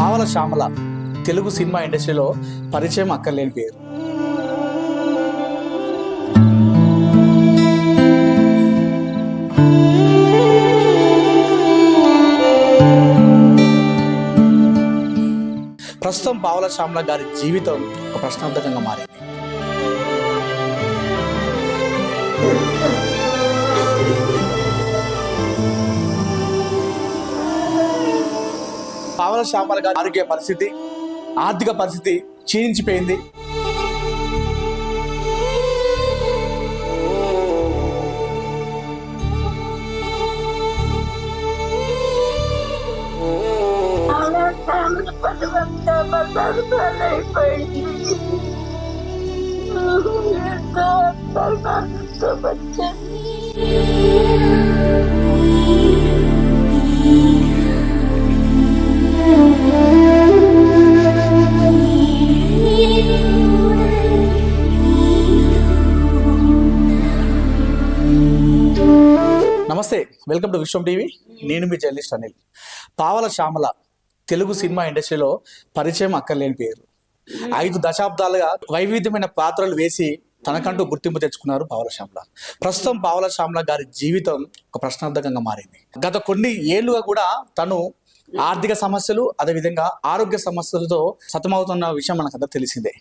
పావల Shyamala Telugu cinema ఇండస్ట్రీలో పరిచయం అక్కర్లేని పేరు. ప్రస్తుతం పావల శ్యామల గారి జీవితం ఒక ప్రశ్నార్థకంగా మారింది. పావల శ్యామల గారి ఆరోగ్య పరిస్థితి ఆర్థిక పరిస్థితి క్షీణించిపోయింది. నమస్తే వెల్కమ్ టు విశ్వం టీవీ నేను మీ జర్నలిస్ట్ అనిల్. పావల శ్యామల తెలుగు సినిమా ఇండస్ట్రీలో పరిచయం అక్కర్లేని పేరు. ఐదు దశాబ్దాలుగా వైవిధ్యమైన పాత్రలు వేసి తనకంటూ గుర్తింపు తెచ్చుకున్నారు పావల శ్యామల. ప్రస్తుతం పావల శ్యామల గారి జీవితం ఒక ప్రశ్నార్థకంగా మారింది. గత కొన్ని ఏళ్ళుగా కూడా తను ఆర్థిక సమస్యలు అదేవిధంగా ఆరోగ్య సమస్యలతో సతమవుతున్న విషయం మనకంతా తెలిసిందే.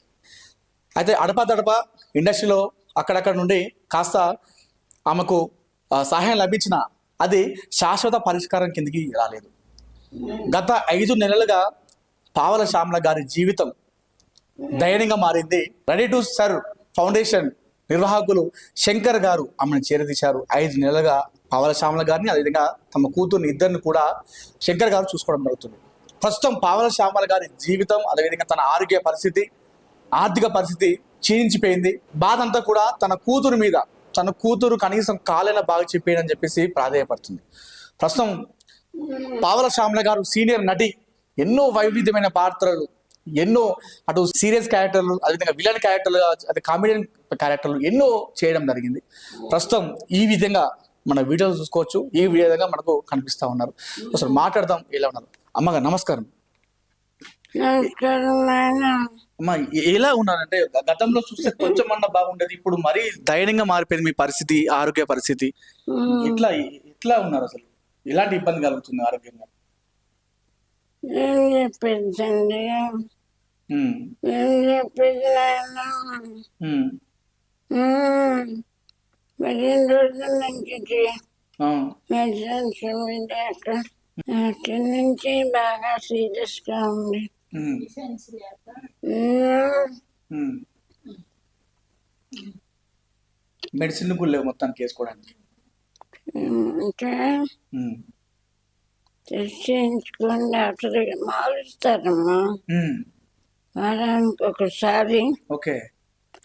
అయితే అడపాదడప ఇండస్ట్రీలో అక్కడక్కడ నుండి కాస్త ఆమెకు సహాయం లభించిన అది శాశ్వత పరిష్కారం కిందికి రాలేదు. గత ఐదు నెలలుగా పావల శ్యామల గారి జీవితం దయనీయంగా మారింది. రెడీ టు సర్ ఫౌండేషన్ నిర్వాహకులు శంకర్ గారు ఆమెను చేరదీశారు. ఐదు నెలలుగా పావల శ్యామల గారిని అదేవిధంగా తమ కూతుర్ని ఇద్దరిని కూడా శంకర్ గారు చూసుకోవడం జరుగుతుంది. ప్రస్తుతం పావల శ్యామల గారి జీవితం అదేవిధంగా తన ఆరోగ్య పరిస్థితి ఆర్థిక పరిస్థితి క్షీణించిపోయింది. బాధ అంతా కూడా తన కూతురు మీద తన కూతురు కనీసం కాలైనా బాగా చెప్పేయడని చెప్పేసి ప్రాధేయపడుతుంది. ప్రస్తుతం పావల శ్యామల గారు సీనియర్ నటి ఎన్నో వైవిధ్యమైన పాత్రలు ఎన్నో అటు సీరియస్ క్యారెక్టర్లు అదేవిధంగా విలన్ క్యారెక్టర్లు అదే కామెడియన్ క్యారెక్టర్లు ఎన్నో చేయడం జరిగింది. ప్రస్తుతం ఈ విధంగా మన వీడియోలు చూసుకోవచ్చు. ఈ విధంగా మనకు కనిపిస్తా ఉన్నారు. అసలు మాట్లాడదాం ఇలా ఉన్నారు? అమ్మగారు నమస్కారం. నమస్కారం అమ్మ ఎలా ఉన్నారంటే గతంలో చూస్తే కొంచెం అన్న బాగుండేది ఇప్పుడు మరీ దయనీయంగా మారిపోయింది మీ పరిస్థితి ఆరోగ్య పరిస్థితి. ఎట్లా ఎట్లా ఉన్నారు అసలు. ఎలాంటి ఇబ్బంది కలుగుతుంది ఆరోగ్యంగా? అక్కడి నుంచి బాగా సీరియస్గా ఉంది. ఉమ్, ఉమ్, ఉమ్. మెడిసిన్ కూడా లేవు మొత్తానికి వేసుకోవడానికి. ఇంకా ఉమ్, టెస్ట్ చేయించుకొని డాక్టర్ మారుస్తారమ్మా. ఉమ్, వారానికి ఒకసారి. ఓకే.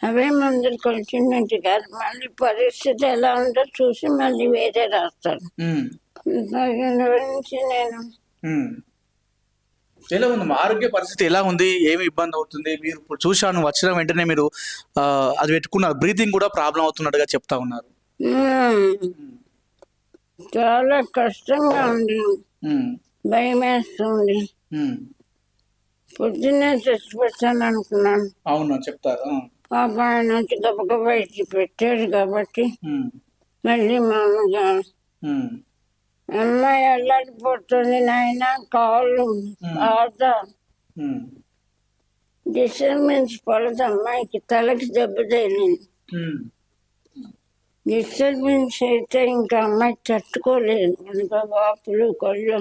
అవే మందులు కొలిచినట్టు కాదు మళ్ళీ పరిస్థితి ఎలా ఉందో చూసి మళ్ళీ వేరే రాస్తారు. ఉమ్, దాని గురించి నేను. ఎలా ఉంది? ఆరోగ్య పరిస్థితి ఎలా ఉంది? ఏమి ఇబ్బంది అవుతుంది? మీరు ఇప్పుడు చూశాను వచ్చిన వెంటనే మీరు అది పెట్టుకున్నారు బ్రీతింగ్ కూడా ప్రాబ్లం అవుతున్నట్టుగా చెప్తా ఉన్నారు. చాలా కష్టంగా ఉంది. ఉమ్, భయం వేస్తుంది ఉమ్. పొద్దున్నే చచ్చిపెట్టాను అనుకున్నాను. అవును? చెప్తారు? పాప ఆయన వచ్చి గబగబా ఇచ్చి పెట్టాడు కాబట్టి మళ్ళీ మామూలుగా అమ్మాయి అల్లాడిపోతుంది నాయన కాళ్ళు ఉమ్, డిస్టర్బెన్స్ పడదు అమ్మాయికి తలకి దెబ్బ తగిలింది. డిస్టర్బెన్స్ అయితే ఇంకా అమ్మాయి తట్టుకోలేదు. ఇంకా వాపులు కళ్ళు.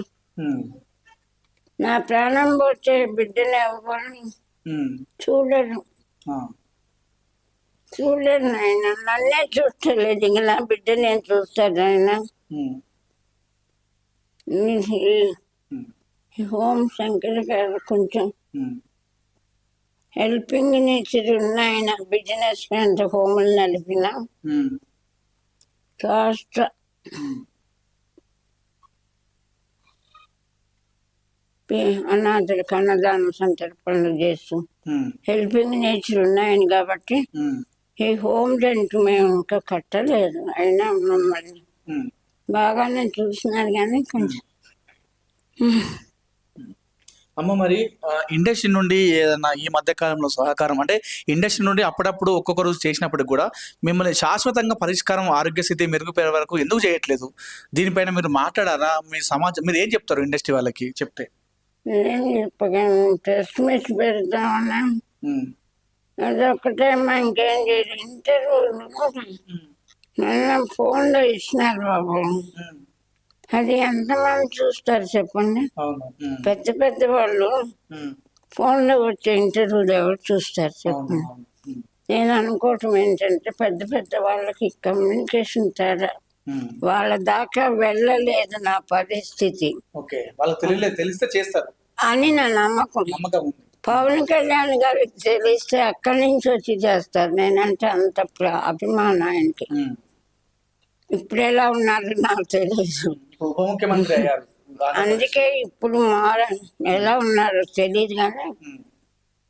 నా ప్రాణం పోతే బిడ్డను ఎవరు చూడరు. చూడరు నాయన. నన్నే చూస్తలేదు. ఇంక నా బిడ్డ నేను చూస్తాను ఉమ్, హోమ్ శంకర్ గారు కొంచెం హెల్పింగ్ నేచర్ ఉన్నాయన బిజినెస్ అంత హోములు నడిపిన కాస్త అనాథులకు అన్నదాన సంతర్పణలు చేస్తూ హెల్పింగ్ నేచర్ ఉన్నాయని కాబట్టి ఈ హోమ్ రెంట్ మేము ఇంకా కట్టలేదు. అయినా మమ్మల్ని బాగానే చూసినారు కానీ కొంచెం. అమ్మ మరి ఇండస్ట్రీ నుండి ఏదైనా ఈ మధ్య కాలంలో సహకారం అంటే ఇండస్ట్రీ నుండి అప్పుడప్పుడు ఒక్కొక్క రోజు చేసినప్పుడు కూడా మిమ్మల్ని శాశ్వతంగా పరిష్కారం ఆరోగ్య స్థితి మెరుగుపడే వరకు ఎందుకు చేయట్లేదు? దీనిపైన మీరు మాట్లాడారా? మీ సమాజం మీరు ఏం చెప్తారు ఇండస్ట్రీ వాళ్ళకి చెప్తే? ఇంటర్వ్యూలు కూడా నన్ను ఫోన్లో ఇచ్చినారు బాబు. అది ఎంతమంది చూస్తారు చెప్పండి? పెద్ద పెద్ద వాళ్ళు ఫోన్లో వచ్చే ఇంటర్వ్యూలు ఎవరు చూస్తారు చెప్పండి? నేను అనుకోవటం ఏంటంటే పెద్ద పెద్ద వాళ్ళకి కమ్యూనికేషన్ తేడా. వాళ్ళ దాకా వెళ్ళలేదు నా పరిస్థితి. తెలిస్తే చేస్తారు. అని నా నమ్మకం. నమ్మకం పవన్ కళ్యాణ్ గారికి తెలిస్తే అక్కడి నుంచి వచ్చి చేస్తారు. నేనంటే అంత అభిమానం ఆయనకి. ఇప్పుడు ఎలా ఉన్నారు నాకు తెలియదు అయ్యారు. అందుకే ఇప్పుడు మార ఎలా ఉన్నారో తెలియదు కానీ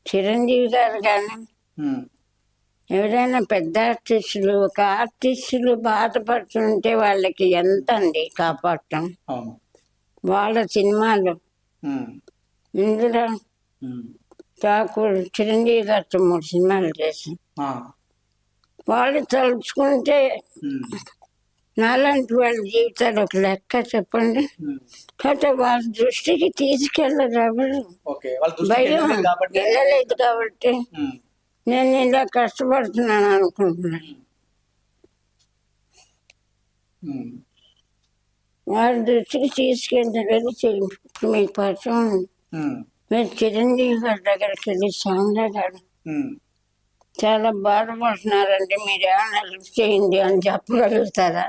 చిరంజీవి గారు కానీ ఎవరైనా పెద్ద ఆర్టిస్టులు ఒక ఆర్టిస్టులు బాధపడుతుంటే వాళ్ళకి ఎంత అండి కాపాడటం వాళ్ళ సినిమాలు. ఇందులో ఠాకూర్ చిరంజీవి గారితో మూడు సినిమాలు చేశాం. ఆ, వాళ్ళు తలుచుకుంటే నాలాంటి వాళ్ళ జీవితాలు ఒక లెక్క చెప్పండి. కాకపోతే వాళ్ళ దృష్టికి తీసుకెళ్ళరు ఎవరు? భయం వెళ్ళలేదు కాబట్టి. కాబట్టి నేను ఇలా కష్టపడుతున్నాను అనుకుంటున్నాను వాళ్ళ దృష్టికి తీసుకెళ్ళి వెళ్ళి ఇప్పుడు మీకు పరిచయం మీరు చిరంజీవి గారి దగ్గరికి వెళ్ళి సాంగ్లా గారు చాలా బాధపడుతున్నారండి. మీరు ఏమైనా హెల్ప్ చేయండి అని చెప్పగలుగుతారా?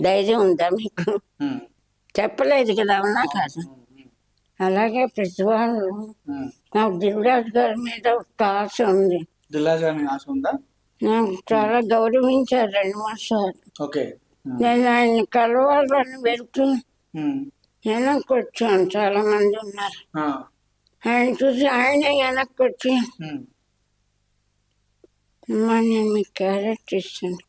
ధైర్యం ఉందా మీకు? చెప్పలేదు కదా అవునా కాదు? అలాగే ప్రతి వాళ్ళు. నాకు దిల్రాజు గారి మీద ఒక ఆశ ఉంది. దిల్లాజ్ గారి ఆశ ఉందా? నాకు చాలా గౌరవించారు రెండు మూడు సార్లు. ఓకే. ఉమ్, నేను ఆయన కలవాలని వెళ్తూ వెనక్కి వచ్చాను. చాలా మంది ఉన్నారు. ఆయన చూసి ఆయన వెనక్కి వచ్చి అమ్మా నేను మీకు క్యారెట్ ఇస్తాను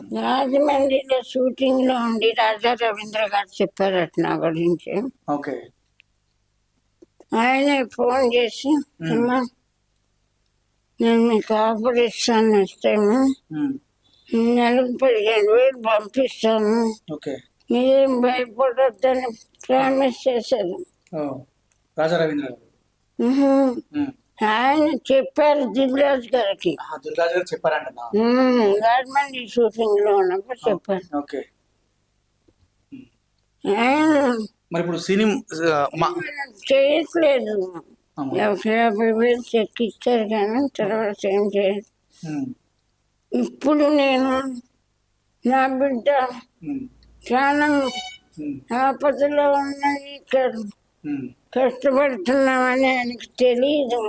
రాజమండ్రిలో షూటింగ్లో ఉండి రాజా రవీంద్ర గారు చెప్పారట నా గురించి. ఓకే. ఆయన ఫోన్ చేసి అమ్మా నేను మీకు ఆఫర్ ఇస్తాను ఉమ్, నెలకు పదిహేను వేలు పంపిస్తాను. ఓకే. మీరేం భయపడొద్దని ప్రామిస్ చేశారు. రాజా రవీంద్ర ఆయన చెప్పారు దిల్రాజ్ గారికి. దిల్రాజు గారు చెప్పారంట రాజమండ్రి షూటింగ్లో ఉన్నప్పుడు చెప్పారు. ఓకే. మరి ఇప్పుడు సినిమా చేయట్లేదు. యాభై వేలు చెక్ ఇచ్చారు కానీ తర్వాత ఏం చేయదు ఇప్పుడు నేను నా బిడ్డ ప్రాణం ఉమ్, ఆపదలో ఉన్నది కష్టపడుతున్నామని ఆయనకు తెలియదు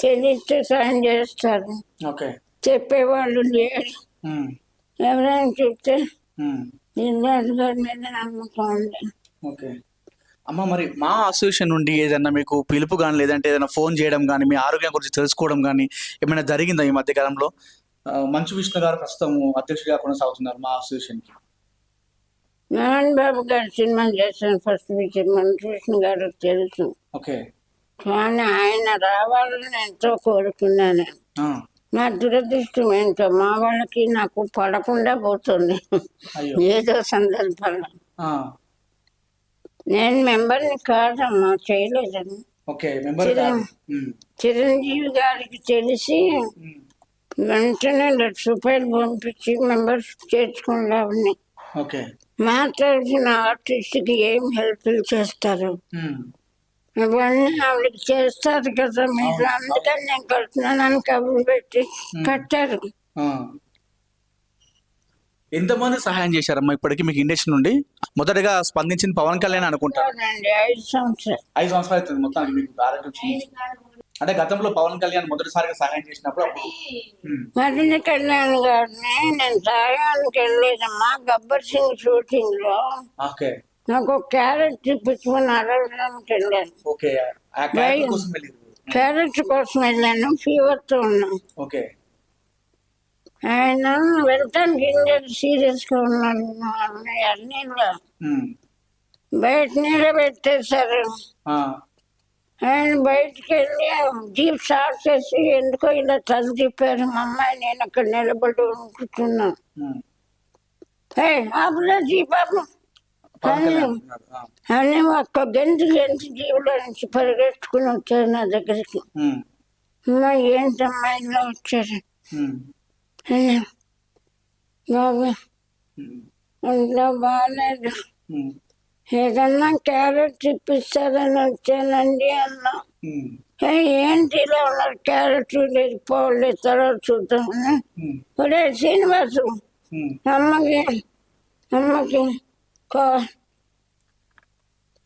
తెలిస్తే సాయం చేస్తారు. ఓకే. చెప్పేవాళ్ళు లేరు. ఎవరైనా చెప్తే దిల్రాజు గారి మీద నమ్మకం ఉంది. అమ్మ మరి మా అసోసియేషన్ నుండి ఏదైనా మీకు పిలుపు కానీ లేదంటే ఏదైనా ఫోన్ చేయడం కానీ మీ ఆరోగ్యం గురించి తెలుసుకోవడం కానీ ఏమైనా జరిగిందా ఈ మధ్య కాలంలో ఆ, మంచు విష్ణు గారు ప్రస్తుతం అధ్యక్షుడిగా కొనసాగుతున్నారు మా అసోసియేషన్కి. నారాయణ బాబు గారి సినిమా చేశాను ఫస్ట్ పిక్చర్ మంకృష్ణ గారు తెలుసు. ఓకే. కానీ ఆయన రావాలని ఎంతో కోరుకున్నాను నా దురదృష్టం ఏంటో మా వాళ్ళకి నాకు పడకుండా పోతుంది. ఏదో సందర్భంలో. నేను మెంబర్ని కాదమ్మా చేయలేదని చిరంజీవి గారికి తెలిసి వెంటనే లక్ష రూపాయలు పంపించి మెంబర్షిప్ చేర్చుకున్నామని ఓకే. మాట్లాడిన ఆర్టిస్ట్కి ఏం హెల్ప్లు చేస్తారు? ఇవన్నీ ఆవిడకి చేస్తారు కదా మీరు అందుకని నేను కడుతున్నానని కబురు పెట్టి కట్టారు. ఎంతమంది సహాయం చేశారమ్మా ఇప్పటికీ మీకు ఇండస్ట్రీ నుండి? మొదటగా స్పందించింది పవన్ కళ్యాణ్ అనుకుంటా. అవునండి ఐదు సంవత్సరాలు. ఐదు సంవత్సరాలు అవుతుంది మొత్తానికి మీకు ఆరోగ్యం. అంటే గతంలో పవన్ కళ్యాణ్ మొదటిసారిగా సహాయం చేసినప్పుడు మరిని కళ్యాణ్ గారిని నేను సాయానికి వెళ్ళలేదమ్మా గబ్బర్ సింగ్ షూటింగ్లో ఓకే. నాకు ఒక క్యారెట్ చూపించుకుని అడగడానికి వెళ్ళాను. ఓకే. ఆ క్యారెక్టర్ కోసం వెళ్ళారు. క్యారెట్ కోసం వెళ్ళాను. ఫీవర్తో ఉన్నాను. ఓకే. ఆయన వెళ్తానికి ఇంజన్ సీరియస్గా ఉన్నాను. అన్నీ ఉమ్, బయట ఆ, ఆయన బయటికి వెళ్ళి జీప్ స్టార్ట్ చేసి ఎందుకో ఇలా తల తిప్పారు మా అమ్మాయి నేను అక్కడ నిలబడి ఉమ్. ఏ ఆపులే జీప్ ఆపు. అని ఒక్క గంట గంట జీవులో నుంచి పరిగెత్తుకుని వచ్చారు నా దగ్గరికి. ఉమ్, అమ్మా ఏంటమ్మా ఇలా వచ్చారు? బాబు. ఒంట్లో బాగాలేదు. ఏదన్నా క్యారెట్ తిప్పిస్తారని వచ్చానండి అన్నా. ఏంటి ఇలా ఉన్నారు? క్యారెట్ లేదు పోలేదు తర్వాత చూద్దామని ఒరే శ్రీనివాసు. అమ్మకి అమ్మకి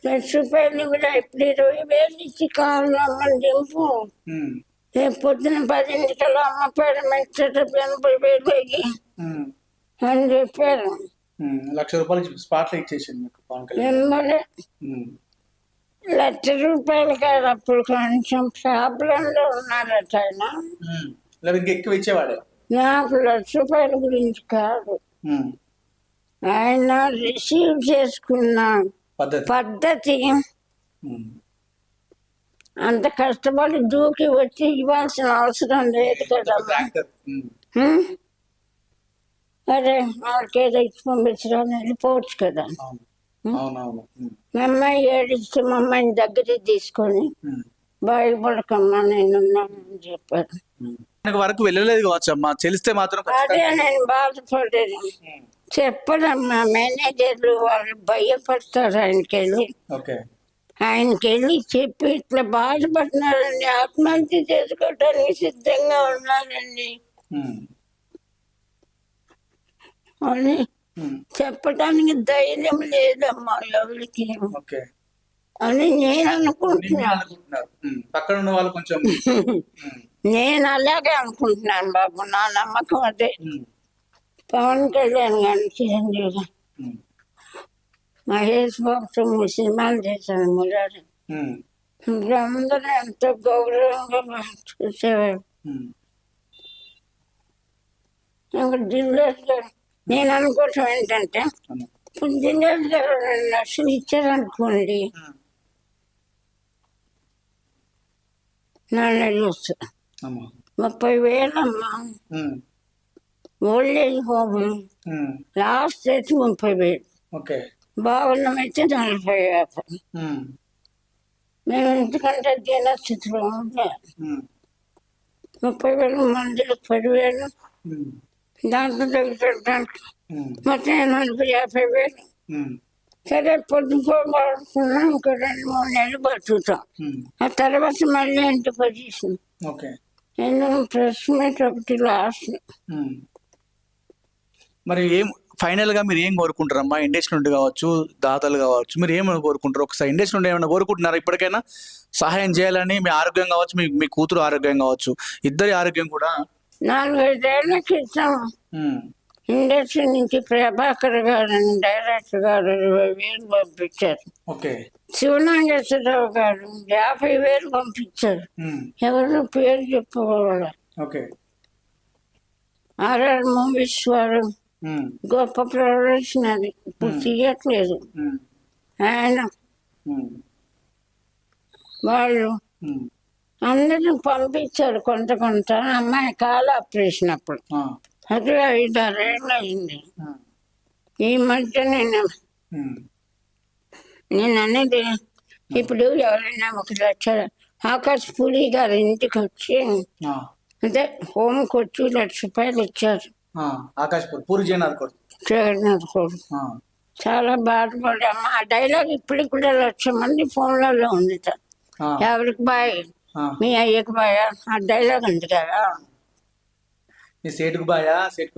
లక్ష రూపాయలు కూడా ఇప్పుడు ఇరవై వేలు ఇచ్చి కావాలి అమ్మని దింపు రేపు పొద్దున పదింటికల్లా అమ్మ పేరు మెచ్చట ఎనభై వేలు అని చెప్పారు. లక్ష రూపాయలు స్పాట్లో ఇచ్చేసింది మీకు పవన్ కళ్యాణ్ లక్ష రూపాయలు కాదు అప్పుడు కొంచెం ప్రాబ్లంలో ఉన్నారట ఆయన. ఇంకా ఎక్కువ ఇచ్చేవాడే? నాకు లక్ష రూపాయల గురించి కాదు. ఆయన రిసీవ్ చేసుకున్న పద్ధతి. అంత కష్టపడి దూకి వచ్చి ఇవ్వాల్సిన అవసరం లేదు కదా? అరే వాళ్ళకి ఏదో ఇచ్చి పంపించడానికి వెళ్ళిపోవచ్చు కదా. మా అమ్మాయి ఏడిస్తే మా అమ్మాయిని దగ్గరికి తీసుకొని ఉమ్, భయపడకమ్మా నేను ఉన్నానని చెప్పారు. ఆయనకు వరకు వెళ్ళలేదు కావచ్చు అమ్మా. తెలిస్తే మాత్రం అదే నేను బాధపడేది. చెప్పదమ్మా మేనేజర్లు వాళ్ళు భయపడతారు ఆయనకి వెళ్ళి ఆయనకి వెళ్ళి చెప్పి ఇట్లా బాధపడుతున్నారండి. ఆత్మహత్య చేసుకోవడానికి సిద్ధంగా ఉన్నారండి. అని చెప్పడానికి ధైర్యం లేదమ్మా ఎవరికి ఓకే. అని నేను నేను అనుకుంటున్నాను అనుకుంటున్నారు. ఉమ్, పక్కన ఉన్న వాళ్ళు కొంచెం ఉమ్, నేను అలాగే అనుకుంటున్నాను బాబు నా నమ్మకం అదే. పవన్ కళ్యాణ్ గారి చిరంజీవి మహేష్ బాబుతో మూడు సినిమాలు చేశాను మురారి. అందరూ ఎంతో గౌరవంగా చూసేవారు ఇంకా గారు నేను అనుకోవటం ఏంటంటే జిల్లేష్ గారు రెండు లక్షలు ఇచ్చారనుకోండి నాలుగు నెలలు ముప్పై వేలమ్మా. ఓల్డ్ ఏజ్ హోమ్ లాస్ట్ అయితే ముప్పై వేలు. బాగున్నాం అయితే నలభై యాభై. మేము ఎందుకంటే దీనస్థితిలో ఉంటే ముప్పై వేలు మందులకు పదివేలు. దాంట్లో ఉమ్, మొత్తం నలభై యాభై వేలు. సరే పొద్దుపోబడుకున్నాం ఇంకో రెండు మూడు నెలలు బతుకుతాం. ఆ తర్వాత మళ్ళీ ఇంటి పొజిషన్. ఓకే. నేను ప్రెస్ మీట్ ఒకటి లాస్ట్. మరి ఏం ఫైనల్గా మీరు ఏం కోరుకుంటారమ్మా? ఇండస్ట్రీ నుండి కావచ్చు దాతలు కావచ్చు మీరు ఏమైనా కోరుకుంటారు? ఒకసారి ఇండస్ట్రీ నుండి ఏమైనా కోరుకుంటున్నారా? ఇప్పటికైనా సహాయం చేయాలని మీ ఆరోగ్యం కావచ్చు మీ మీ కూతురు ఆరోగ్యం కావచ్చు ఇద్దరి ఆరోగ్యం కూడా నాలుగైదేళ్ళ క్రితం ఇండస్ట్రీ నుంచి ప్రభాకర్ గారు డైరెక్టర్ గారు ఇరవై వేలు పంపించారు. శివనాగేశ్వరరావు గారు యాభై వేలు పంపించారు. ఎవరు పేరు చెప్పుకోవాలి? ఆర్ఆర్ మూవీస్ వారు గొప్ప ప్రొడక్షన్ అది. ఇప్పుడు తీయట్లేదు. ఆయన వాళ్ళు అందరిని పంపించారు కొంత కొంత. అమ్మాయి కాలు ఆపరేషన్ అప్పుడు అది ఐదు ఆరేళ్ళు అయింది ఈ మధ్య నేను నేను అనేది ఇప్పుడు ఎవరైనా ఒక లక్ష ఆకాశ్ పూరి గారి ఇంటికి వచ్చి ఆ, అదే హోమ్కి వచ్చి లక్ష రూపాయలు ఇచ్చారు. పూర్ జగన్నాథ్ జగన్నాథ్ కూడా చాలా బాధపడ్డాము. ఆ డైలాగ్ ఇప్పటికి కూడా లక్ష మంది ఫోన్లలో ఉంది ఎవరికి బాయ్. మీ అయ్యకి బాయ్ ఆ డైలాగ్ ఉంది కదా. మీ సేటుకు బాయా? అది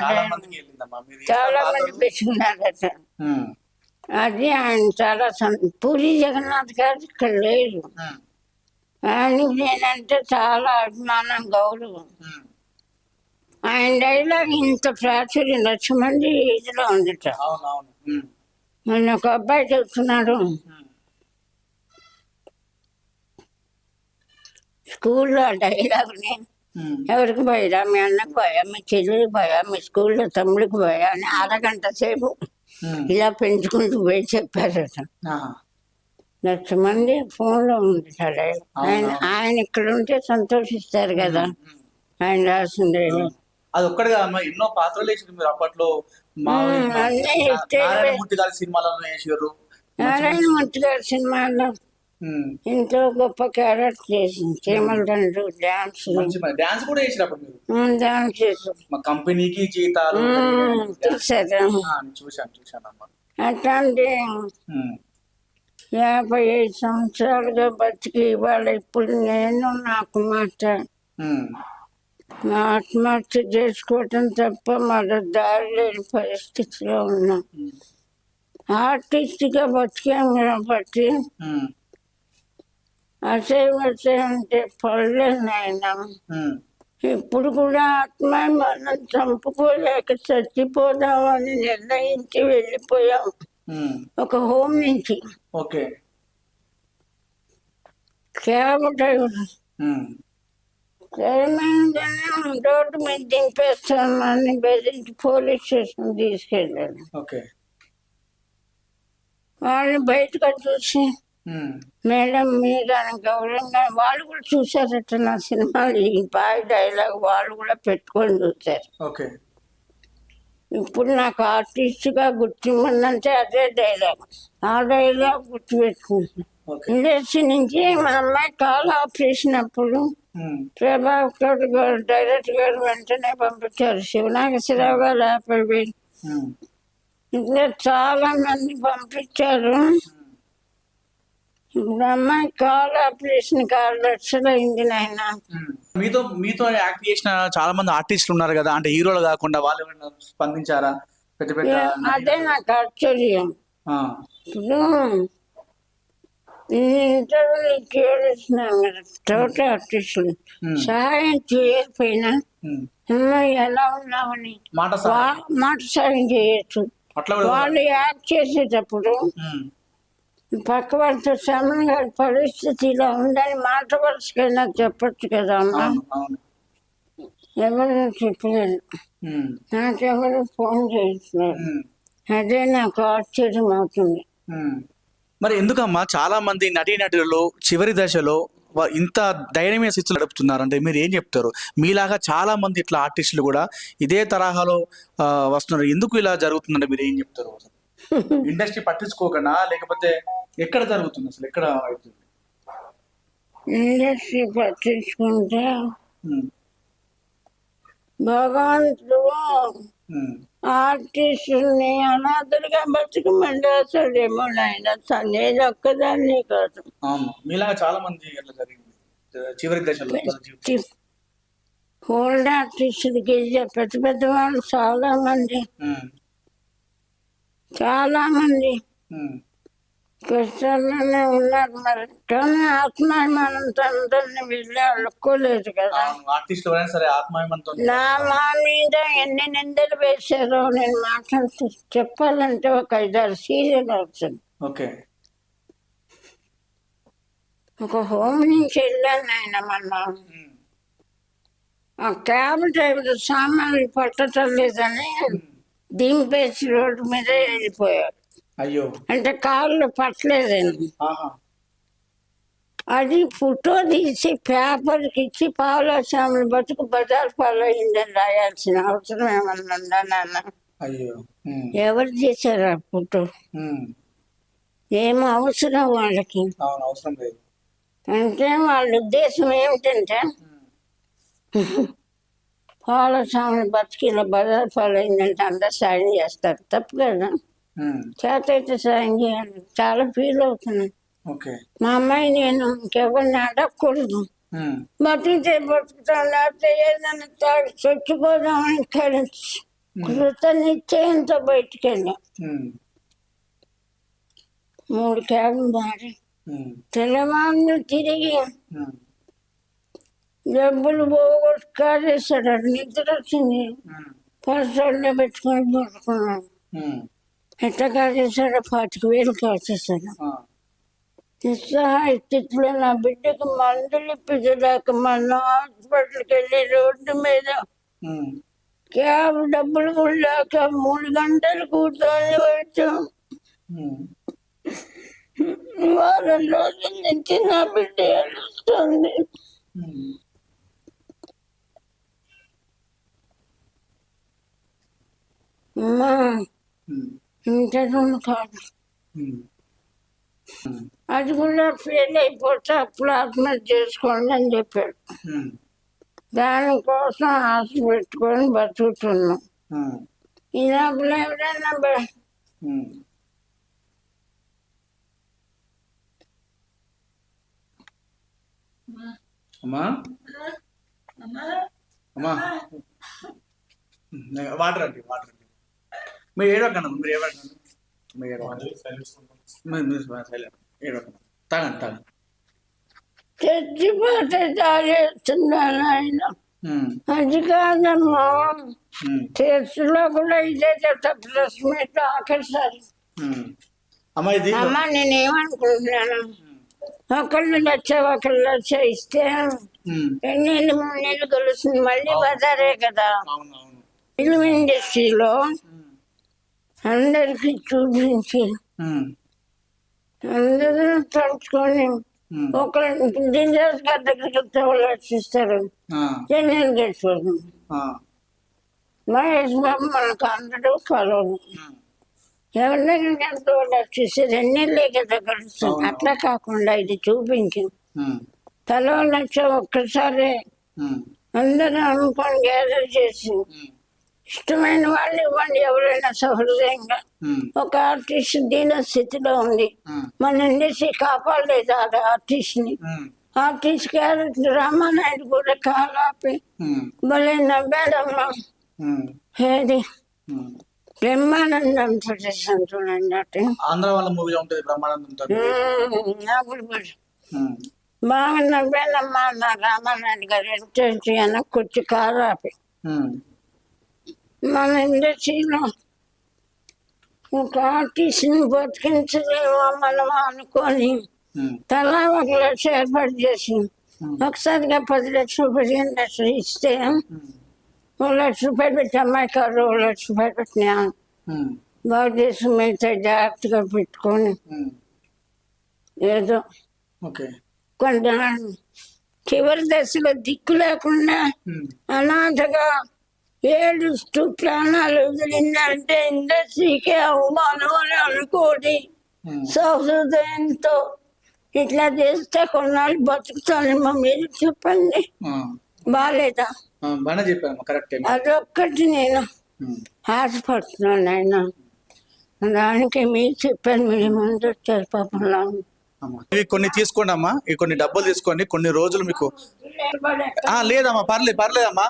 చాలా మందికి వెళ్ళిందమ్మా. మీరు చాలా మంది పెట్టుకున్నారట. ఉమ్, అది ఆయన చాలా సం- పూరి జగన్నాథ్ గారు ఇక్కడ లేరు. ఉమ్, ఆయనకి నేనంటే చాలా అభిమానం గౌరవం. ఉమ్, ఆయన డైలాగ్ ఇంత ప్రాచుర్యం లక్ష మంది ఇదిలో ఉందిట. ఉమ్, మొన్న ఒక అబ్బాయి చెప్తున్నాడు. ఉమ్, స్కూల్లో డైలాగ్ని ఉమ్, ఎవరికి పోయిరా మీ అన్నకు పోయా మీ చెల్లికి పోయా మీ స్కూల్లో తమ్ముడికి పోయా అని అరగంట సేపు. ఇలా పెంచుకుంటూ పోయి చెప్పారట ఆహా. లక్ష మంది ఫోన్లో ఉంది సార్. ఆయన ఆయన ఇక్కడ ఉంటే సంతోషిస్తారు కదా. ఆయన రాసింది. అది ఒక్కడిగా ఎన్నో పాత్రలు వేసారు మీరు అప్పట్లో. నారాయణమూర్తి గారి సినిమాలలో వేసారు నారాయణమూర్తి గారి సినిమాలో ఎంతో గొప్ప క్యారెక్టర్ చేసింది. చీమల తండ్రి డాన్స్ డాన్స్ కూడా మీరు? డాన్స్ చేసి మా కంపెనీకి జీతాలు చూశాను. అమ్మ అట్లాంటి. యాభై ఐదు సంవత్సరాలుగా బతికి ఇవాళ ఇప్పుడు నేను నాకు మాట. ఆత్మహత్య చేసుకోవటం తప్ప మరో దారి లేని పరిస్థితిలో ఉన్నాం. ఆర్టిస్ట్గా బతికాం కాబట్టి అసహ్యం అంటే పడలేదు నాయన. ఇప్పుడు కూడా ఆత్మ మనం చంపుకోలేక చచ్చిపోదామని నిర్ణయించి వెళ్ళిపోయాం. ఒక హోమ్ నుంచి ఓకే క్యాబ్ డ్రైవర్. సరేమైందని రోడ్డు మీద దింపేస్తామని బెదిరించి పోలీస్ స్టేషన్ తీసుకెళ్ళాడు ఓకే వాళ్ళు బయటకు చూసి. మేడం మీరు అని గౌరవంగా వాళ్ళు కూడా చూసారట నా సినిమాలు. ఈ బాయ్ డైలాగ్ వాళ్ళు కూడా పెట్టుకొని చూశారు ఓకే. ఇప్పుడు నాకు ఆర్టిస్ట్గా గుర్తింపుందంటే అదే డైలాగ్. ఆ డైలాగ్ గుర్తుపెట్టుకుంటున్నాను ఇండస్ట్రీ నుంచి మా అమ్మాయి కాల్ ఆపరేషన్ అప్పుడు ఉమ్. ప్రభాకర్ గారు డైరెక్టర్ గారు వెంటనే పంపించారు. శివనాగేశ్వరరావు గారు యాభై వేలు. ఇంకా చాలా మంది పంపించారు. ఇప్పుడు అమ్మాయి కాల్ ఆపరేషన్ ఆరు లక్షలు అయింది నాయన. మీతో మీతో యాక్ట్ చేసిన చాలా మంది ఆర్టిస్టులు ఉన్నారు కదా అంటే హీరోలు కాకుండా వాళ్ళు ఏమైనా స్పందించారా పెద్ద పెద్ద అదే నాకు ఆశ్చర్యం. ఇప్పుడు ఈ ఇంటర్వ్యూ చేస్తున్నాం కదా తోట ఆర్టిస్టులు. సహాయం చేయకపోయినా. అమ్మాయి ఎలా ఉన్నామని మాట సాయం చేయొచ్చు వాళ్ళు యాక్ట్ చేసేటప్పుడు. పక్క వాళ్ళతో సమంగా పరిస్థితి ఇలా ఉందని మాట వరుసకైనా చెప్పొచ్చు కదా అమ్మ ఎవరు చెప్పలేదు. నాకెవరు ఫోన్ చేస్తున్నారు. అదే నాకు ఆశ్చర్యం అవుతుంది. మరి ఎందుకమ్మా చాలా మంది నటీనటులు చివరి దశలో ఇంత ధైర్యమైన స్థితిలో గడుపుతున్నారు అంటే మీరు ఏం చెప్తారు? మీలాగా చాలా మంది ఇట్లా ఆర్టిస్టులు కూడా ఇదే తరహాలో వస్తున్నారు. ఎందుకు ఇలా జరుగుతుందంటే మీరు ఏం చెప్తారు? ఇండస్ట్రీ పట్టించుకోకుండా లేకపోతే ఎక్కడ జరుగుతుంది అసలు ఎక్కడ అవుతుంది ఇండస్ట్రీ పట్టించుకుంటే. భగవంతుడు ఉమ్. ఆర్టిస్టుల్ని అనాథలుగా బతుకమండి అసలేమో నాయన నేను ఒక్కదాన్ని కాదు మీలాగా చాలా మంది అట్లా జరిగింది చివరి దశలో. ఓల్డ్ ఆర్టిస్టులకి పెద్ద పెద్ద వాళ్ళు చాలా మంది. చాలా మంది ఉమ్. కష్టాల్లోనే ఉన్నారు మరి. కానీ ఆత్మాభిమానంతో అందరినీ వెళ్ళి అడుక్కోలేదు కదా. అవును ఆర్టిస్టులు ఎవరైనా సరే ఆత్మాభిమానంతో నా మా మీద ఎన్ని నిందలు వేశారో నేను మాట్లాడుతూ చెప్పాలంటే ఒక ఐదారు సీరియల్ అవుతుంది ఓకే. ఒక హోమ్ నుంచి వెళ్ళాను ఆయన ఉమ్. ఆ క్యాబ్ డ్రైవర్ సామాన్లు పట్టడం లేదని దింపేసి రోడ్డు మీద వెళ్ళిపోయాడు. అయ్యో. అంటే కాళ్ళు పట్టలేదండి. అది ఫోటో తీసి పేపర్కి ఇచ్చి పావులస్వాములు బతుకు బజార్ పాలు అయిందని రాయాల్సిన అవసరం ఏమన్నా ఉందా నాన్న? అయ్యో. ఎవరు చేశారు ఆ ఫోటో. ఏం అవసరం వాళ్ళకి. అవును అవసరం లేదు. అంటే వాళ్ళ ఉద్దేశం ఏమిటంటే పాలస్వాములు బతికి ఇలా బజార్ పాలు అయిందంటే అందరు సాయం చేస్తారు. తప్పు కదా? ఉమ్. చేతైతే సాయం చేయాలి చాలా ఫీల్ అవుతున్నాను ఓకే మా అమ్మాయి నేను ఇంకెవరిని అడగకూడదు. బతికితే బతుకుతాం లేకపోతే ఏదైనా చచ్చిపోదామని కలిసి కృత నిశ్చయంతో బయటికి వెళ్ళాం ఉమ్. మూడు క్యాబ్ మారి. తెల్లవాళ్ళు తిరిగి. డబ్బులు పోగొట్టు కాజేశాడు నిద్ర వచ్చింది. పర్సల్లో పెట్టుకొని పడుకున్నాను ఉమ్. ఎట్లా కాజేశాడో పాతిక వేలు కాజేశాడు ఆ. నిస్సహాయ స్థితిలో నా బిడ్డకు మందులు ఇప్పించలేక మన హాస్పిటల్కి వెళ్ళి రోడ్డు మీద ఉమ్. క్యాబ్ డబ్బులు కూడా లేక మూడు గంటలు కూర్చొని వచ్చాం ఉమ్. వారం రోజుల నుంచి నా బిడ్డ ఏడుస్తుంది ఉమ్. అమ్మా ఉమ్. ఇంటర్వ్యూ కాదు. అది కూడా ఫెయిల్ అయిపోతే అప్పుడు ఆత్మహత్య చేసుకోండి అని చెప్పాడు. దానికోసం ఆశ పెట్టుకొని బతుకుతున్నాం. ఈ లోపల ఎవరైనా. అమ్మా అమ్మా వాటర్ అండి వాటర్ మీరు ఏడవకండి మీరు ఏడవకండి మీరు ఏడవకండి మీరు మీరు సైలెంట్. ఏడవకండి తాగండి తాగండి. చచ్చిపోతే చాలేస్తున్నాను ఆయన. ఉమ్. అది కాదమ్మా. ఉమ్. చర్చిలో కూడా ఇదే చెప్తా ఆఖరిసారి. అమ్మా ఇది అమ్మ నేనేమనుకుంటున్నాను? ఒకళ్ళు లక్ష ఒకళ్ళు లక్ష ఇస్తే నెలలు మూడు నెలలు కలుస్తుంది మళ్ళీ బజారే కదా. ఫిల్మ్ ఇండస్ట్రీలో. అందరికి చూపించి. అందరూ తలుచుకొని ఉమ్. ఒకళ్ళు డింజర్స్ గారి దగ్గరికి వస్తే వాళ్ళు రక్షిస్తారు. జనరల్ గెలిచిపోతుంది. మహేష్ బాబు మనకు అందరూ కలవదు ఉమ్. ఎవరి దగ్గరికి ఎంతో రక్షిస్తారు ఎన్నెళ్ళే కదా కలుస్తుంది. అట్లా కాకుండా ఇది చూపించి. తలో లక్ష ఒక్కసారి. అందరూ అనుకొని గ్యాదర్ చేసి. ఇష్టమైన వాళ్ళు ఇవ్వండి ఎవరైనా సహృదయంగా. ఒక ఆర్టిస్ట్ దీన స్థితిలో ఉంది. మన ఇండస్ట్రీ కాపాడలేదు ఆ ఆర్టిస్ట్ని ఉమ్. ఆర్టిస్ట్ క్యారెక్టర్ రామానాయుడు కూడా కాలాపి. భలే నవ్వాడమ్మా. ఏది. బ్రహ్మానందం ప్రదేశం చూడండి అటు ఆంధ్ర వాళ్ళ మూవీ ఉంటుంది బ్రహ్మానందం. బాగా నవ్వాడమ్మా నా రామానాయుడు గారు ఎంత వెనక్కి కాలాపి మన ఇండస్ట్రీలో ఒక ఆర్టిస్ట్ని బతికించలేమో మనం అనుకొని. తలా ఒక లక్ష ఏర్పాటు చేసి ఒకసారిగా పది లక్షల పదిహేను లక్షలు ఇస్తే. ఓ లక్ష రూపాయలు పెట్టి అమ్మాయి కారు ఓ లక్ష రూపాయలు పెట్టినా. బాగు చేసి మిగతా జాగ్రత్తగా పెట్టుకొని. ఏదో కొంత చివరి దశలో దిక్కు లేకుండా. అనాథగా ఏడుస్తూ ప్రాణాలు వదిలిందంటే ఇండస్ట్రీకి అవమానం అని అనుకోని ఉమ్. సహృదయంతో ఇట్లా చేస్తే కొన్నాళ్ళు బతుకుతానేమో మీరు చెప్పండి. బాగాలేదా చెప్పాను కరెక్ట్ అదొక్కటి నేను ఆశపడుతున్నాను ఆయన దానికి మీరు చెప్పాను మీరు ముందు వచ్చారు పాపంలో ఇవి కొన్ని తీసుకోండి అమ్మా. ఇవి కొన్ని డబ్బులు తీసుకోండి. కొన్ని రోజులు మీకు ఆ లేదమ్మా పర్లేదు పర్లేదమ్మా.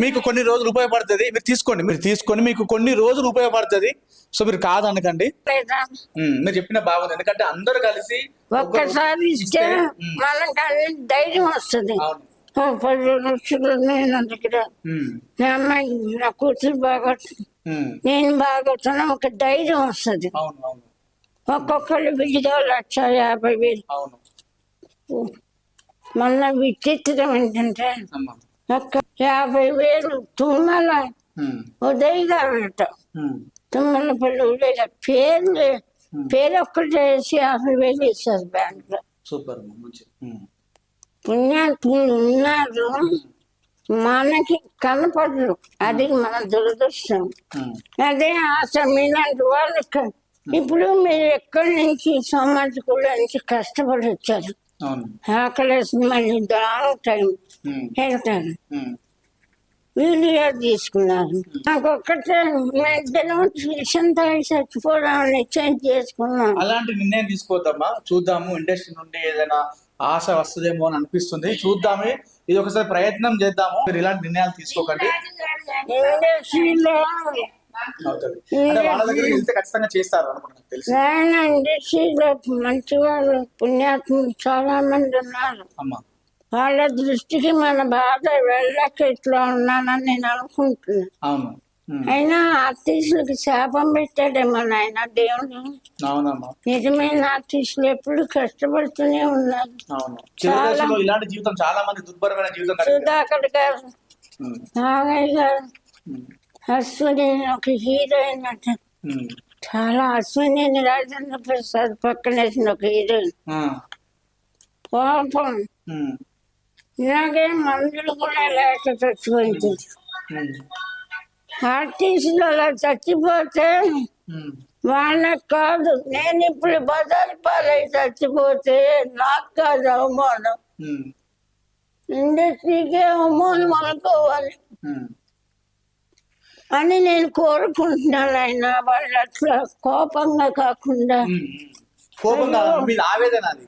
మీకు కొన్ని రోజులు ఉపయోగపడుతుంది. మీరు తీసుకోండి. మీరు తీసుకొని మీకు కొన్ని రోజులు ఉపయోగపడుతుంది. సో మీరు కాదనకండి. మీరు చెప్పిన బాగుంది ఎందుకంటే అందరూ కలిసి ఒక్కసారి ఇస్తే ధైర్యం వస్తుంది. అవును. ఓ పది లక్షలు ఉన్నాయి నా దగ్గర ఉమ్, నా అమ్మాయి నా కూతురు బాగా నేను బాగా ఒక ధైర్యం వస్తుంది. అవును అవును. ఒక్కొక్కరు విడిగా లక్ష యాభై వేలు. మళ్ళీ విచిత్రం ఏంటంటే ఒక్క యాభై వేలు తుమ్మల ఉదయ్ గారు అంట ఉమ్, తుమ్మలపల్లి ఉదయ్ గారు పేరు లే- పేరు ఒక్కటి వేసి యాభై వేలు ఇస్తారు బ్యాంకులో. సూపర్ అమ్మా మంచి. ఉమ్, పుణ్యాత్ములు ఉన్నారు. మనకి కనపడరు. అది మన దురదృష్టం. అదే ఆశ మీలాంటి వాళ్ళు ఇప్పుడు మీరు ఎక్కడి నుంచి సమాజకుల నుంచి కష్టపడి వచ్చారు అవును. ఆకలేసి మళ్ళీ దాని టైం. ఉమ్, వీడియో తీసుకున్నారు నాకు ఒక్కటే ఇద్దరం విషయం తాగి చచ్చిపోవడం నిశ్చయం చేసుకున్నాం. అలాంటి నిర్ణయం తీసుకోవద్దమ్మా. చూద్దాము ఇండస్ట్రీ నుండి ఏదైనా ఆశ వస్తుందేమో అని అనిపిస్తుంది. చూద్దాము. ఇది ఒకసారి ప్రయత్నం చేద్దాము. మీరు ఇలాంటి నిర్ణయాలు తీసుకోకండి. ఇండస్ట్రీలో అవుతుంది అంటే వాళ్ళ దగ్గరికి వెళ్తే ఖచ్చితంగా చేస్తారు అనుకుంటున్నాను నాకు తెలిసి. నాయన ఇండస్ట్రీలో మంచి వాళ్ళు పుణ్యాత్ములు చాలా మంది ఉన్నారు. అమ్మా. వాళ్ళ దృష్టికి మన బాధ వెళ్ళక ఇట్లా ఉన్నానని నేను అనుకుంటున్నాను అవును. ఉమ్, అయినా ఆర్టిస్టులకు శాపం పెట్టాడేమో నాయన దేవుడు అవునమ్మా. నిజమైన ఆర్టిస్టులు ఎప్పుడు కష్టపడుతూనే ఉన్నారు. అవును. చివరి దశలో ఇలాంటి జీవితం చాలా మంది దుర్భరమైన జీవితం గడిపారు. సుధాకర్ గారు ఉమ్, నాగయ్య గారు. ఒక హీరోయిన్ అంట ఉమ్. చాలా అశ్విని రాజేంద్ర ప్రసాద్ పక్కన వేసిన ఒక హీరోయిన్ ఆ. పాపం ఉమ్. ఇలాగే మందులు కూడా లేక చచ్చిపోయింది ఉమ్. ఆర్టిస్టులు అలా చచ్చిపోతే ఉమ్. వాళ్ళకి కాదు నేను ఇప్పుడు బజారు పాలై చచ్చిపోతే నాకు కాదు అవమానం ఉమ్. ఇండస్ట్రీకే అవమానం అనుకోవాలి ఉమ్. అని నేను కోరుకుంటున్నాను ఆయన వాళ్ళు అట్లా కోపంగా కాకుండా. మీది ఆవేదన అది.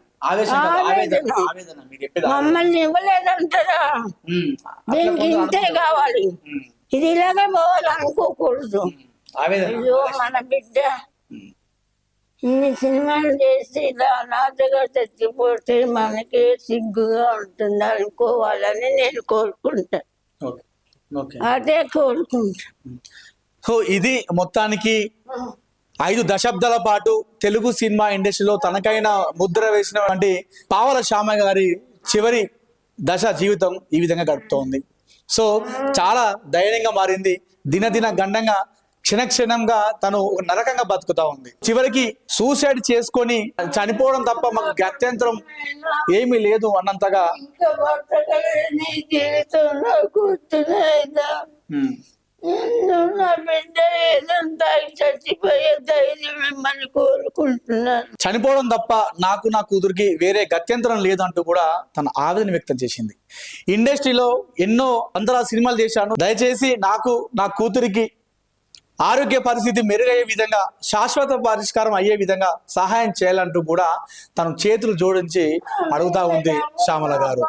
మమ్మల్ని ఇవ్వలేదంటారా? దీనికి ఇంతే. కావాలి. ఇది ఇలాగే పోవాలి అనుకోకూడదు. ఆవేదన. అయ్యో మన బిడ్డ. ఇన్ని సినిమాలు చేసి ఇలా అనాథగా చచ్చిపోతే మనకే సిగ్గుగా ఉంటుంది అనుకోవాలని నేను కోరుకుంటా. Okay okay. అదే కోరుకుంటా. సో ఇది మొత్తానికి ఐదు దశాబ్దాల పాటు తెలుగు సినిమా ఇండస్ట్రీలో తనకైన ముద్ర వేసినటువంటి పావల శ్యామ గారి చివరి దశ జీవితం ఈ విధంగా గడుపుతోంది. సో చాలా దయనీయంగా మారింది. దినదిన గండంగా క్షణక్షణంగా తను ఒక నరకంగా బతుకుతా ఉంది. చివరికి సూసైడ్ చేసుకొని చనిపోవడం తప్ప మాకు గత్యంతరం ఏమీ లేదు అన్నంతగా. చనిపోవడం తప్ప నాకు నా కూతురికి వేరే గత్యంతరం లేదంటూ కూడా తన ఆవేదన వ్యక్తం చేసింది. ఇండస్ట్రీలో ఎన్నో వందల సినిమాలు చేశాను. దయచేసి నాకు నా కూతురికి ఆరోగ్య పరిస్థితి మెరుగయ్యే విధంగా శాశ్వత పరిష్కారం అయ్యే విధంగా సహాయం చేయాలంటూ కూడా తను చేతులు జోడించి అడుగుతా ఉంది శ్యామల గారు.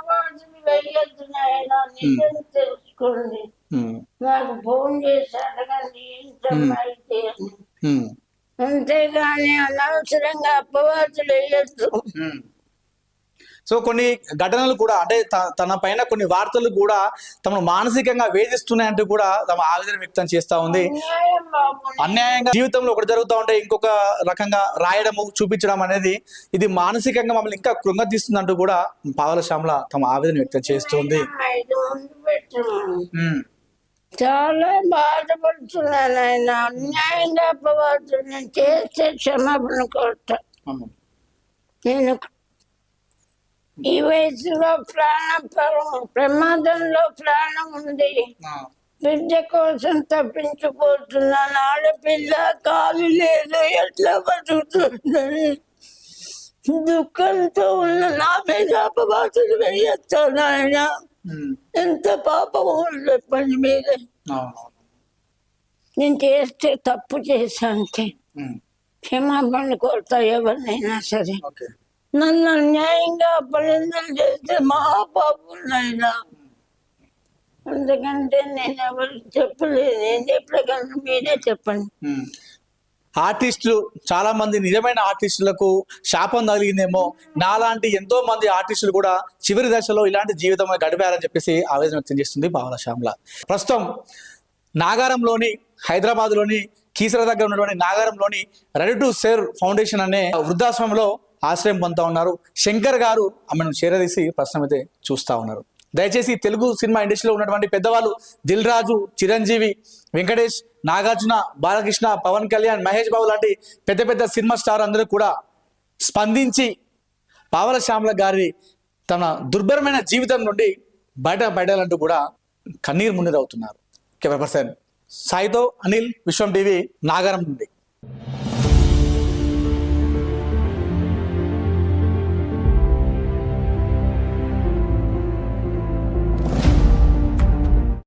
నాకు ఫోన్ చేసి అడగండి అంతేగాని అనవసరంగా అపవాదులు వేయొద్దు. సో కొన్ని ఘటనలు కూడా అంటే తన పైన కొన్ని వార్తలు కూడా తమను మానసికంగా వేధిస్తున్నాయంటూ కూడా తమ ఆవేదన వ్యక్తం చేస్తా ఉంది. అన్యాయంగా జీవితంలో ఒకటి జరుగుతూ ఉంటే ఇంకొక రకంగా రాయడము చూపించడం అనేది ఇది మానసికంగా మమ్మల్ని ఇంకా కృంగతీస్తుందంటూ కూడా పావల శ్యామల తమ ఆవేదన వ్యక్తం చేస్తుంది. చాలా బాధపడుతున్నాను ఆయన. అన్యాయంగా అపవాదులు చేస్తే క్షమాపణ కోరుతా. నేను ఈ వయసులో ప్రాణం పరం- ప్రమాదంలో ప్రాణం ఉంది. బిడ్డ కోసం తప్పించిపోతున్నాను ఆడపిల్ల కాలు లేదు. ఎట్లా బతుకుతుందని దుఃఖంతో ఉన్న నా మీద అపవాసులు ఆయన ఎంత చెప్పండి మీరే. అవును, నేను చేస్తే తప్పు చేశాను. క్షమాపణ కోరుతా ఎవరినైనా సరే. నన్ను అన్యాయంగా అపనిందలు చేస్తే మహాపాపులైనా ఎందుకంటే నేను ఎవరు చెప్పలేదు. నేను చెప్పగలను మీరే చెప్పండి. ఆర్టిస్టులు చాలా మంది నిజమైన ఆర్టిస్టులకు శాపం తగిలిందేమో. నాలాంటి ఎంతో మంది ఆర్టిస్టులు కూడా చివరి దశలో ఇలాంటి జీవితం గడిపారని చెప్పేసి ఆవేదన వ్యక్తం చేస్తుంది పావల శ్యామల. ప్రస్తుతం నాగారంలోని హైదరాబాద్లోని కీసర దగ్గర ఉన్నటువంటి నాగారంలోని రెడీ టు సేర్ ఫౌండేషన్ అనే వృద్ధాశ్రమంలో ఆశ్రయం పొందుతా ఉన్నారు. శంకర్ గారు ఆమెను చేరదీసి ప్రశ్న అయితే చూస్తా ఉన్నారు. దయచేసి తెలుగు సినిమా ఇండస్ట్రీలో ఉన్నటువంటి పెద్దవాళ్ళు దిల్ రాజు చిరంజీవి వెంకటేష్ నాగార్జున బాలకృష్ణ పవన్ కళ్యాణ్ మహేష్ బాబు లాంటి పెద్ద పెద్ద సినిమా స్టార్ అందరూ కూడా స్పందించి పావల శ్యామల గారి తన దుర్భరమైన జీవితం నుండి బయట పడాలంటూ కూడా కన్నీరు మున్నీరవుతున్నారు. కెమెరా పర్సన్ సాయితో అనిల్ విశ్వం టీవీ నాగారం నుండి.